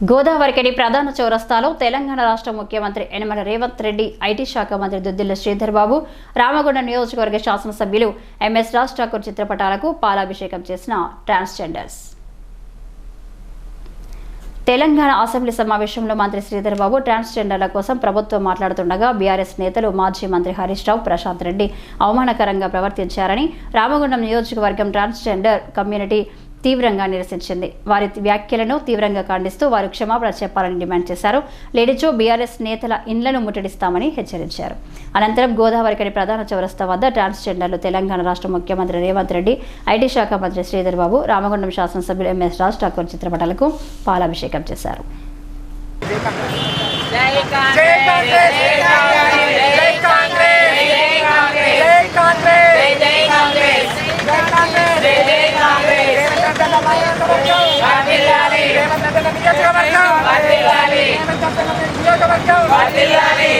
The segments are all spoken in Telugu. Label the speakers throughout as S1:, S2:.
S1: గోదావరికని ప్రధాన చౌరస్తాలో తెలంగాణ రాష్ట్ర ముఖ్యమంత్రి యనమల రేవంత్ రెడ్డి ఐటీ శాఖ మంత్రి దుద్దిల్ల శ్రీధర్ బాబు రామగుండ నియోజకవర్గ శాసనసభ్యులు ఎంఎస్ రాజ్ ఠాకూర్ చిత్రపటాలకు పాలాభిషేకం చేసిన ట్రాన్స్జెండర్స్. తెలంగాణ అసెంబ్లీ సమావేశంలో మంత్రి శ్రీధర్ బాబు ట్రాన్స్జెండర్ల కోసం ప్రభుత్వం మాట్లాడుతుండగా బీఆర్ఎస్ నేతలు మాజీ మంత్రి హరీష్ రావు ప్రశాంత్ రెడ్డి అవమానకరంగా ప్రవర్తించారని రామగుండం నియోజకవర్గం ట్రాన్స్జెండర్ కమ్యూనిటీ తీవ్రంగా నిరసించింది. వారి వ్యాఖ్యలను తీవ్రంగా ఖండిస్తూ వారు క్షమాపణ చెప్పాలని డిమాండ్ చేశారు. లేడిచో బీఆర్ఎస్ నేతల ఇండ్లను ముట్టడిస్తామని హెచ్చరించారు. అనంతరం గోదావరికని ప్రధాన చౌరస్తా వద్ద ట్రాన్స్జెండర్లు తెలంగాణ రాష్ట్ర ముఖ్యమంత్రి రేవంత్ రెడ్డి ఐటీ శాఖ మంత్రి శ్రీధర్ బాబు రామగుండం శాసనసభ్యులు ఎంఎస్ రాజ్ ఠాకూర్ చిత్రపటాలకు పాలాభిషేకం చేశారు.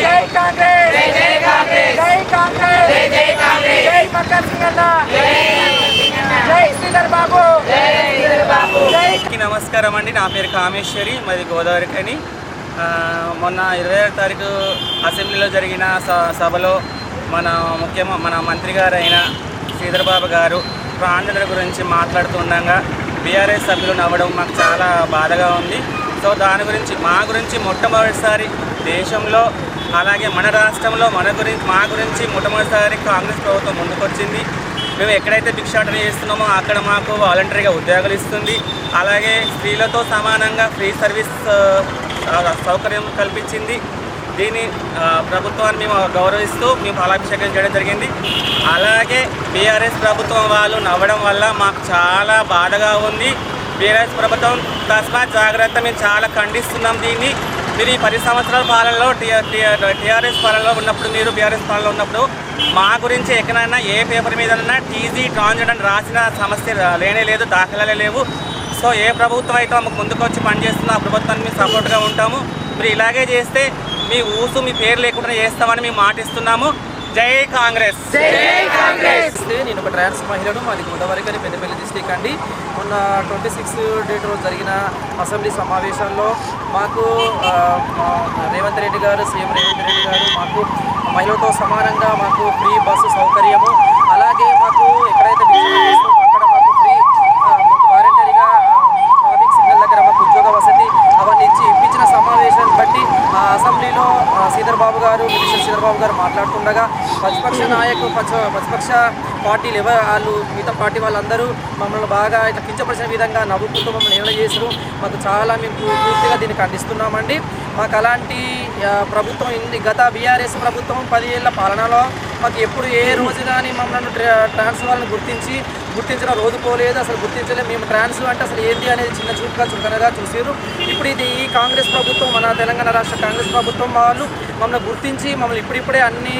S2: జై కాంగ్రెస్ జై కాంగ్రెస్ జై కాంగ్రెస్ జై కాంగ్రెస్ జై బాబు జై శ్రీధర్ బాబు
S3: నమస్కారం అండి. నా పేరు కామేశ్వరి మాది గోదావరి కని మొన్న ఇరవై ఆరు తారీఖు అసెంబ్లీలో జరిగిన స- సభలో మన ముఖ్యమ మన మంత్రి గారు అయిన శ్రీధర్ బాబు గారు ప్రాంజనుల గురించి మాట్లాడుతుండగా బీఆర్ఎస్ సభ్యులు అవ్వడం మాకు చాలా బాధగా ఉంది. సో దాని గురించి మా గురించి మొట్టమొదటిసారి దేశంలో అలాగే మన రాష్ట్రంలో మన గురించి మా గురించి మొట్టమొదటిసారి కాంగ్రెస్ ప్రభుత్వం ముందుకొచ్చింది. మేము ఎక్కడైతే భిక్షాటన చేస్తున్నామో అక్కడ మాకు వాలంటరీగా ఉద్యోగాలు ఇస్తుంది. అలాగే స్త్రీలతో సమానంగా ఫ్రీ సర్వీస్ సౌకర్యం కల్పించింది. దీని ప్రభుత్వాన్ని మేము గౌరవిస్తూ మేము ఫలాభిషేకం చేయడం జరిగింది. అలాగే బీఆర్ఎస్ ప్రభుత్వం వాళ్ళు నవ్వడం వల్ల మాకు చాలా బాధగా ఉంది. బీఆర్ఎస్ ప్రభుత్వం తస్మా జాగ్రత్త మేము చాలా ఖండిస్తున్నాం దీన్ని. మీరు ఈ పది సంవత్సరాల పాలనలో టీఆర్ఎస్ పాలనలో ఉన్నప్పుడు మీరు బీఆర్ఎస్ పాలనలో ఉన్నప్పుడు మా గురించి ఎక్కడైనా ఏ పేపర్ మీదన్నా టీజీ ట్రాన్జెండర్ అని రాసిన సమస్య లేనే లేదు దాఖలాలే లేవు. సో ఏ ప్రభుత్వం అయితే మాకు ముందుకు వచ్చి పనిచేస్తుందో ఆ ప్రభుత్వానికి మేము సపోర్ట్గా ఉంటాము. మీరు ఇలాగే చేస్తే మీ ఊసు మీ పేరు లేకుండా చేస్తామని మేము మాటిస్తున్నాము. జై కాంగ్రెస్.
S4: నేను ఒక ట్రాన్స్ మహిళను మాది గోదావరికని పెద్దపల్లి డిస్టిక్ అండి. మొన్న ట్వంటీ సిక్స్ డేట్ రోజు జరిగిన అసెంబ్లీ సమావేశాల్లో మాకు రేవంత్ రెడ్డి గారు సీఎం రేవంత్ రెడ్డి గారు మాకు మహిళలతో సమానంగా మాకు ఫ్రీ బస్సు సౌకర్యము అలాగే మాకు ఎక్కడైతే భిక్ష చేస్తామో అక్కడ మాకు ఫ్రీ ఆ, మాకు వాలంటరీగా ట్రాఫిక్ సిగ్నల్ దగ్గర మాకు ఉద్యోగ వసతి అవన్నీ ఇచ్చి ఇప్పించిన సమావేశాన్ని బట్టి ఆ అసెంబ్లీలో ఆ, శ్రీధర్ బాబు గారు చంద్రబాబు గారు మాట్లాడుతుండగా ప్రతిపక్ష నాయకులు పచ్చ- ప్రతిపక్ష పార్టీలు ఎవరు వాళ్ళు మిగతా పార్టీ వాళ్ళందరూ మమ్మల్ని బాగా ఇట్లా కించపరిచిన విధంగా నవ్వుకుంటూ మమ్మల్ని ఏమైనా చేశారు మాకు చాలా మేము పూర్తిగా దీన్ని ఖండిస్తున్నామండి. మాకు అలాంటి ప్రభుత్వం ఇంది గత బీఆర్ఎస్ ప్రభుత్వం పది ఏళ్ళ పాలనలో మాకు ఎప్పుడు ఏ రోజు కానీ మమ్మల్ని ట్రా- ట్రాన్స్ వాళ్ళని గుర్తించి గుర్తించిన రోజు పోలేదు. అసలు గుర్తించలేదు మేము ట్రాన్స్ అంటే అసలు ఏంటి అనేది చిన్న చూపుగా చులకనగా చూసారు ఇప్పుడు ఇది ఈ కాంగ్రెస్ ప్రభుత్వం మన తెలంగాణ రాష్ట్ర కాంగ్రెస్ ప్రభుత్వం వాళ్ళు మమ్మల్ని గుర్తించి మమ్మల్ని ఇప్పుడిప్పుడే అన్ని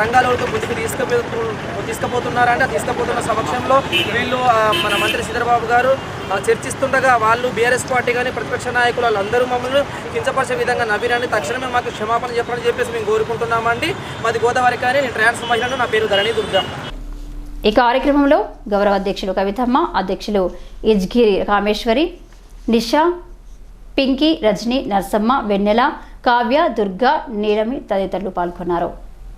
S4: రంగాలతో ముందుకు తీసుకుపో తీసుకుపోతున్నారంటే తీసుకుపోతున్న సమక్షంలో వీళ్ళు మన మంత్రి శ్రీధరబాబు గారు చర్చిస్తుండగా వాళ్ళు బీఆర్ఎస్ పార్టీ కానీ ప్రతిపక్ష నాయకులు వాళ్ళందరూ మమ్మల్ని కించపరిచే విధంగా నవ్విరండి తక్షణమే మాకు క్షమాపణ చెప్పాలని చెప్పేసి మేము కోరుకుంటున్నామండి. మాది గోదావరి కానీ నేను ట్రాన్స్ మహిళను నా పేరు ధరణి దుర్గా.
S1: ఈ కార్యక్రమంలో గౌరవ అధ్యక్షులు కవితమ్మ అధ్యక్షులు ఇజ్గిరి కామేశ్వరి నిషా పింకీ రజని నర్సమ్మ వెన్నెల కావ్య దుర్గా నీలమి తదితరులు పాల్గొన్నారు.